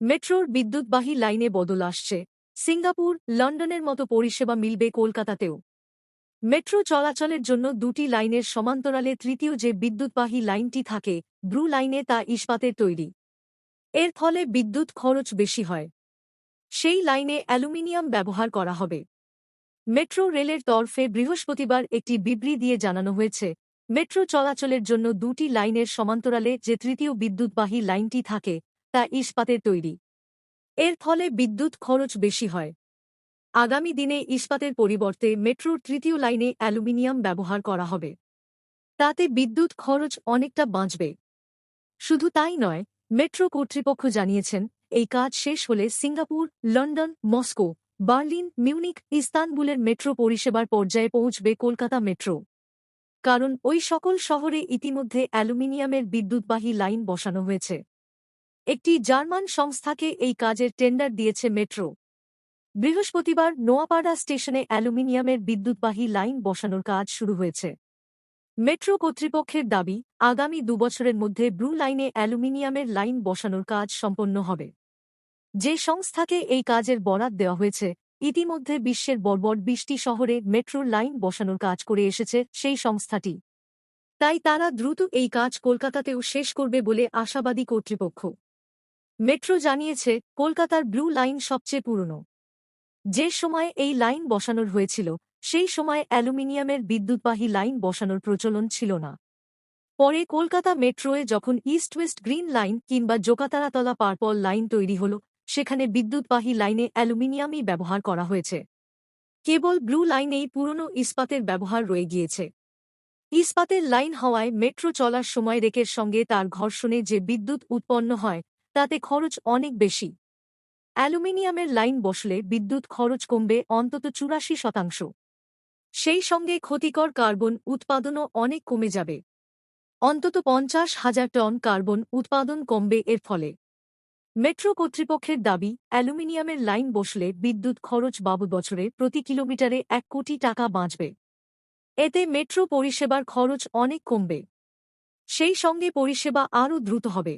মেট্রোর বিদ্যুৎবাহী লাইনে বদল আসছে। সিঙ্গাপুর, লন্ডনের মতো পরিষেবা মিলবে কলকাতাতেও। মেট্রো চলাচলের জন্য দুটি লাইনের সমান্তরালে তৃতীয় যে বিদ্যুৎবাহী লাইনটি থাকে ব্রু লাইনে তা ইস্পাতের তৈরি। এর ফলে বিদ্যুৎ খরচ বেশি হয়। সেই লাইনে অ্যালুমিনিয়াম ব্যবহার করা হবে। মেট্রো রেলের তরফে বৃহস্পতিবার একটি বিবৃতি দিয়ে জানানো হয়েছে, মেট্রো চলাচলের জন্য দুটি লাইনের সমান্তরালে যে তৃতীয় বিদ্যুৎবাহী লাইনটি থাকে তা ইস্পাতের তৈরি। এর ফলে বিদ্যুৎ খরচ বেশি হয়। আগামী দিনে ইস্পাতের পরিবর্তে মেট্রোর তৃতীয় লাইনে অ্যালুমিনিয়াম ব্যবহার করা হবে। তাতে বিদ্যুৎ খরচ অনেকটা বাঁচবে। শুধু তাই নয়, মেট্রো কর্তৃপক্ষ জানিয়েছেন, এই কাজ শেষ হলে Singapore, London, Moscow, Berlin Munich ইস্তানবুলের metro পরিষেবার পর্যায়ে পৌঁছবে কলকাতা মেট্রো। কারণ ওই সকল শহরে ইতিমধ্যে অ্যালুমিনিয়ামের বিদ্যুৎবাহী লাইন বসানো হয়েছে। একটি জার্মান সংস্থাকে এই কাজের টেন্ডার দিয়েছে মেট্রো। বৃহস্পতিবার নোয়াপাড়া স্টেশনে অ্যালুমিনিয়ামের বিদ্যুৎবাহী লাইন বসানোর কাজ শুরু হয়েছে। মেট্রো কর্তৃপক্ষের দাবি, আগামী দুবছরের মধ্যে ব্রু লাইনে অ্যালুমিনিয়ামের লাইন বসানোর কাজ সম্পন্ন হবে। যে সংস্থাকে এই কাজের বরাত দেওয়া হয়েছে, ইতিমধ্যে বিশ্বের বর্বর বিশটি শহরে মেট্রোর লাইন বসানোর কাজ করে এসেছে সেই সংস্থাটি। তাই তারা দ্রুত এই কাজ কলকাতাতেও শেষ করবে বলে আশাবাদী কর্তৃপক্ষ। মেট্রো জানিয়েছে, কলকাতার ব্লু লাইন সবচেয়ে পুরনো। যে সময় এই লাইন বসানোর হয়েছিল, সেই সময় অ্যালুমিনিয়ামের বিদ্যুৎবাহী লাইন বসানোর প্রচলন ছিল না। পরে কলকাতা মেট্রোয়ে যখন ইস্ট ওয়েস্ট গ্রিন লাইন কিংবা জোকাতারাতলা পার্পল লাইন তৈরি হল, সেখানে বিদ্যুৎবাহী লাইনে অ্যালুমিনিয়ামই ব্যবহার করা হয়েছে। কেবল ব্লু লাইনেই পুরনো ইস্পাতের ব্যবহার রয়ে গিয়েছে। ইস্পাতের লাইন হওয়ায় মেট্রো চলার সময় রেকের সঙ্গে তার ঘর্ষণে যে বিদ্যুৎ উৎপন্ন হয় তাতে খরচ অনেক বেশি। অ্যালুমিনিয়ামের লাইন বসলে বিদ্যুৎ খরচ কমবে অন্তত চুরাশি শতাংশ। সেই সঙ্গে ক্ষতিকর কার্বন উৎপাদনও অনেক কমে যাবে। অন্তত পঞ্চাশ হাজার টন কার্বন উৎপাদন কমবে এর ফলে। মেট্রো কর্তৃপক্ষের দাবি, অ্যালুমিনিয়ামের লাইন বসলে বিদ্যুৎ খরচ বাবদ বছরে প্রতি কিলোমিটারে এক কোটি টাকা বাঁচবে। এতে মেট্রো পরিষেবার খরচ অনেক কমবে। সেই সঙ্গে পরিষেবা আরও দ্রুত হবে।